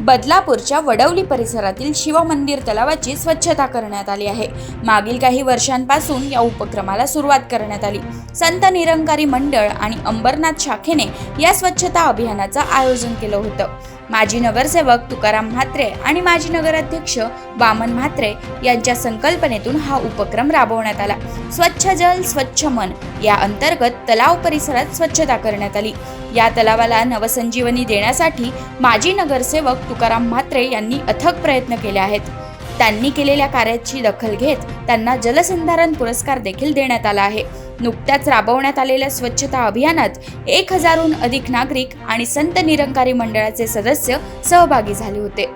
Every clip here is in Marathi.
बदलापूरच्या वडवली परिसरातील शिवमंदिर तलावाची स्वच्छता करण्यात आली आहे. मागील काही वर्षांपासून या उपक्रमाला सुरुवात करण्यात आली. संत निरंकारी मंडळ आणि अंबरनाथ शाखेने या स्वच्छता अभियानाचं आयोजन केलं होतं. माजी नगरसेवक तुकाराम म्हात्रे आणि माजी नगराध्यक्ष वामन म्हात्रे यांच्या संकल्पनेतून हा उपक्रम राबवण्यात आला. स्वच्छ जल स्वच्छ मन या अंतर्गत तलाव परिसरात स्वच्छता करण्यात आली. या तलावाला नवसंजीवनी देण्यासाठी माजी नगरसेवक तुकाराम म्हात्रे यांनी अथक प्रयत्न केले आहेत. त्यांनी केलेल्या कार्याची दखल घेत त्यांना जलसंधारण पुरस्कार देखील देण्यात आला आहे. नुकत्याच राबवण्यात आलेल्या स्वच्छता अभियानात एक हजारहून अधिक नागरिक आणि संत निरंकारी मंडळाचे सदस्य सहभागी झाले होते.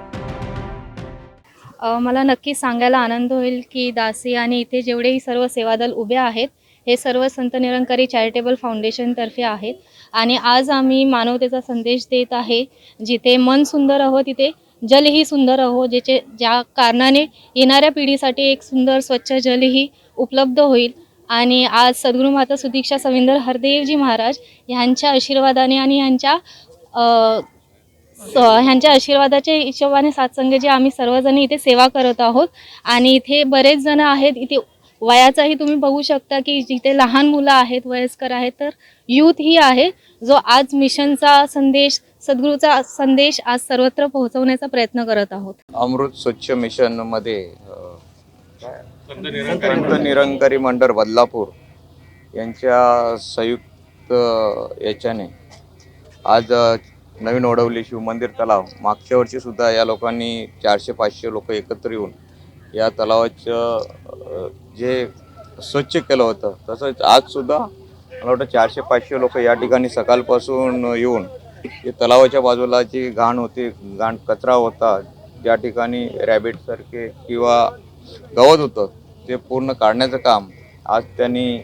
मला नक्की सांगायला आनंद होईल की दासी आणि इथे जेवढेही सर्व सेवादल उभे आहेत हे सर्व संत निरंकारी चॅरिटेबल फाउंडेशनतर्फे आहेत. आणि आज आम्ही मानवतेचा संदेश देत आहे जिथे मन सुंदर अहो तिथे जलही सुंदर अहो ज्याचे ज्या कारणाने येणाऱ्या पिढीसाठी एक सुंदर स्वच्छ जलही उपलब्ध होईल. आणि आज सद्गुरू माता सुदीक्षा सविंदर हरदेवजी महाराज ह्यांच्या आशीर्वादाने आणि ह्यांच्या ह्यांच्या आशीर्वादाच्या हिशोबाने सातसंग जे आम्ही सर्वजण इथे सेवा करत आहोत आणि इथे बरेच जण आहेत इथे वयाचाही तुम्ही बघू शकता की जिथे लहान मुलं आहेत वयस्कर आहेत तर यूथ ही आहे जो आज मिशनचा संदेश सद्गुरूचा संदेश आज सर्वत्र पोहोचवण्याचा प्रयत्न करत आहोत. अमृत स्वच्छ मिशनमध्ये संत निरंकारी मंडळ बदलापूर यांच्या संयुक्त याच्याने आज नवीन ओढवली शिवमंदिर तलाव. मागच्या वर्षी सुद्धा या लोकांनी चारशे पाचशे लोक एकत्र येऊन या तलावाचं जे स्वच्छ केलं होतं तसंच आजसुद्धा मला वाटतं चारशे पाचशे लोक या ठिकाणी सकाळपासून येऊन जे तलावाच्या बाजूला जी घाण होती घाण कचरा होता ज्या ठिकाणी रॅबिटसारखे किंवा गवत होतं. ते पूर्ण काढण्याचं काम आज त्यांनी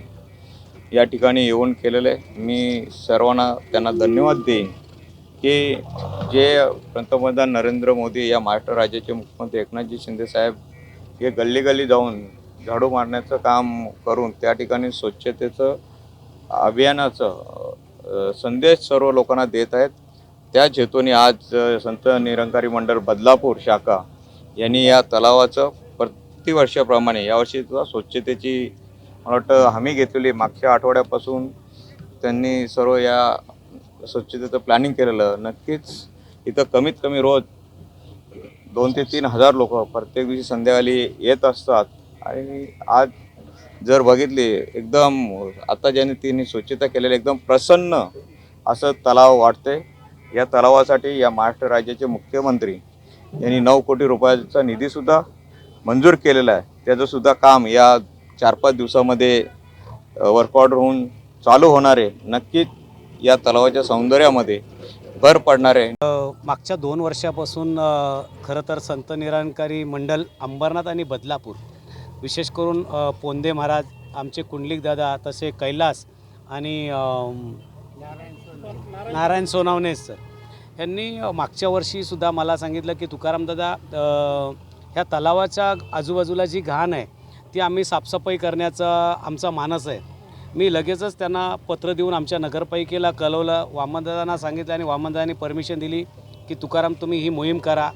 या ठिकाणी येऊन केलेलं आहे. मी सर्वांना त्यांना धन्यवाद देईन की जे पंतप्रधान नरेंद्र मोदी या महाराष्ट्र राज्याचे मुख्यमंत्री एकनाथजी शिंदे साहेब हे गल्ली गल्ली जाऊन झाडू मारण्याचं काम करून त्या ठिकाणी स्वच्छतेचं अभियानाचं संदेश सर्व लोकांना देत आहेत. त्याच हेतूने आज संत निरंकारी मंडळ बदलापूर शाखा यांनी या तलावाचं प्रतिवर्षाप्रमाणे यावर्षी सुद्धा स्वच्छतेची मला वाटतं हमी घेतलेली मागच्या आठवड्यापासून त्यांनी सर्व या स्वच्छतेचं प्लॅनिंग केलेलं. नक्कीच इथं कमीत कमी रोज दोन ते तीन हजार लोक प्रत्येक दिवशी संध्याकाळी येत असतात. आणि आज जर बघितली एकदम आता ज्यांनी तिने स्वच्छता केलेली एकदम प्रसन्न असं तलाव वाटते या तलावासाठी या महाराष्ट्र राज्याचे मुख्यमंत्री यांनी नऊ कोटी रुपयाचा निधीसुद्धा मंजूर केलेलं आहे. त्याचंसुद्धा काम या चार पाच दिवसामध्ये वर्कआउट होऊन चालू होणार आहे. नक्कीच या तलावाच्या सौंदर्यामध्ये भर पडणार आहे. मागच्या दोन वर्षापासून खरं तर संत निरंकारी मंडल अंबरनाथ आणि बदलापूर विशेष करून पोंदे महाराज आमचे कुंडलिक दादा तसे कैलास आणि नारायण सोनावणे सर. यांनी मागच्या वर्षीसुद्धा मला सांगितलं की तुकाराम दादा ह्या तलावाच्या आजूबाजूला जी घाण आहे ती आम्ही साफसफाई करण्याचा आमचा मानस आहे. मी लगेचच त्यांना पत्र देऊन आमच्या नगरपालिकेला कळवलं. वामनदादांना सांगितलं आणि वामनदादांनी परमिशन दिली की तुकाराम तुम्ही ही मोहीम करा.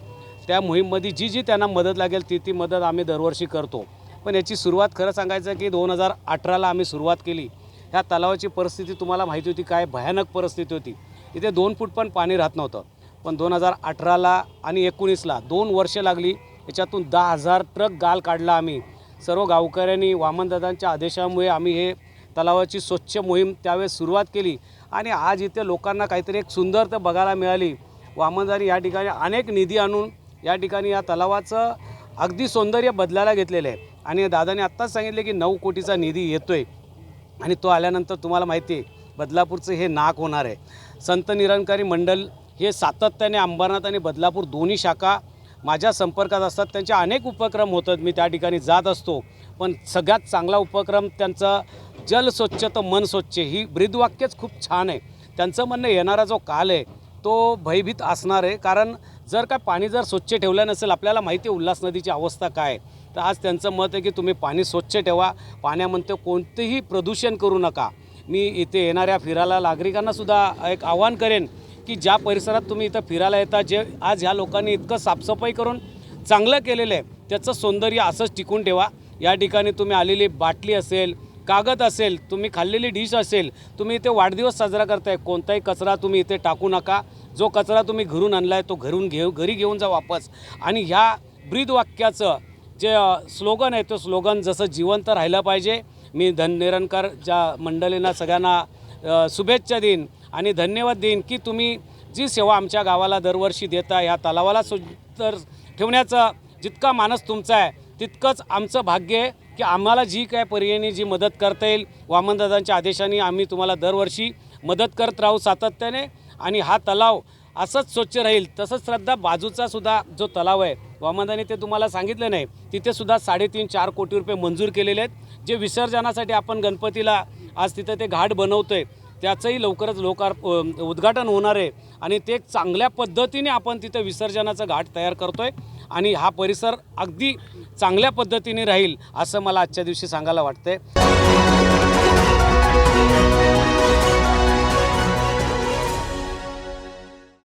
त्या मोहीममध्ये जी जी त्यांना मदत लागेल ती ती मदत आम्ही दरवर्षी करतो. पण याची सुरुवात खरं सांगायचं की दोन हजार अठराला आम्ही सुरुवात केली. ह्या तलावाची परिस्थिती तुम्हाला माहिती होती काय भयानक परिस्थिती होती. इथे दोन फूट पण पाणी राहत नव्हतं. पण दोन हजार अठराला आणि एकोणीसला दोन वर्षे लागली. याच्यातून दहा हजार ट्रक गाल काढला आम्ही. सर्व गावकऱ्यांनी वामनदादांच्या आदेशामुळे आम्ही हे तलावाची स्वच्छ मोहीम त्यावेळेस सुरुवात केली. आणि आज इथे लोकांना काहीतरी एक सुंदर तर बघायला मिळाली. वामनदानी या ठिकाणी अनेक निधी आणून या ठिकाणी या तलावाचं अगदी सौंदर्य बदलायला घेतलेलं आहे. आणि दादाने आत्ताच सांगितले की नऊ कोटीचा निधी येतो आहे आणि तो आल्यानंतर तुम्हाला माहिती आहे बदलापूरचं हे नाक होणार आहे. संत निरंकारी मंडल हे सातत्याने अंबरनाथ आणि बदलापूर दोन्ही शाखा माझ्या संपर्कात असतात. त्यांचे अनेक उपक्रम होतात. मी त्या ठिकाणी जात असतो. पण सगळ्यात चांगला उपक्रम त्यांचा जल स्वच्छ तर मन स्वच्छ ही ब्रीदवाक्यच खूप छान आहे. त्यांचं म्हणणं येणारा जो काल आहे तो भयभीत असणार आहे. कारण जर का पाणी जर स्वच्छ ठेवलं नसेल आपल्याला माहिती आहे उल्हास नदीची अवस्था काय आहे. तर आज त्यांचं मत आहे की तुम्ही पाणी स्वच्छ ठेवा. पाण्यामध्ये कोणतेही प्रदूषण करू नका. मी इथे येणाऱ्या फिरायला नागरिकांनासुद्धा एक आव्हान करेन की ज्या परिसरात तुम्ही इथं फिरायला येता जे आज ह्या लोकांनी इतकं साफसफाई करून चांगलं केलेलं आहे त्याचं सौंदर्य असंच टिकून ठेवा. या ठिकाणी तुम्ही आलेली बाटली असेल कागद असेल तुम्ही खाल्लेली डिश असेल तुम्ही इथे वाढदिवस साजरा करताय कोणताही कचरा तुम्ही इथे टाकू नका. जो कचरा तुम्ही घरून आणला आहे तो घरून घेऊ घरी घेऊन जा वापस. आणि ह्या ब्रीद वाक्याचं जे स्लोगन आहे तो स्लोगन जसं जिवंत राहिलं पाहिजे. मी धन निरंकार ज्या मंडळींना सगळ्यांना शुभेच्छा देईन. आणि धन्यवाद देईन की तुम्ही जी सेवा आमच्या गावाला दरवर्षी देता या तलावाला सुंदर ठेवण्याचा जितका मानस तुमचा आहे तितकंच आमचं भाग्य आहे की आम्हाला जी काय पर्यायने जी मदत करता येईल वामनदादांच्या आदेशाने आम्ही तुम्हाला दरवर्षी मदत करत राहू सातत्याने आणि हा तलाव असंच स्वच्छ राहील तसंच श्रद्धा बाजूचा सुद्धा जो तलाव आहे वामनदाने ते तुम्हाला सांगितलं नाही तिथेसुद्धा साडेतीन चार कोटी रुपये मंजूर केलेले आहेत. जे विसर्जनासाठी आपण गणपतीला आज तिथं ते घाट बनवतो आहे त्याचंही लवकरच लोकार उद्घाटन होणार आहे. आणि ते चांगल्या पद्धतीने आपण तिथं विसर्जनाचा घाट तयार करतो आहे आणि हा परिसर अगदी चांगल्या पद्धतीने राहील असं मला आजच्या दिवशी सांगायला वाटतंय.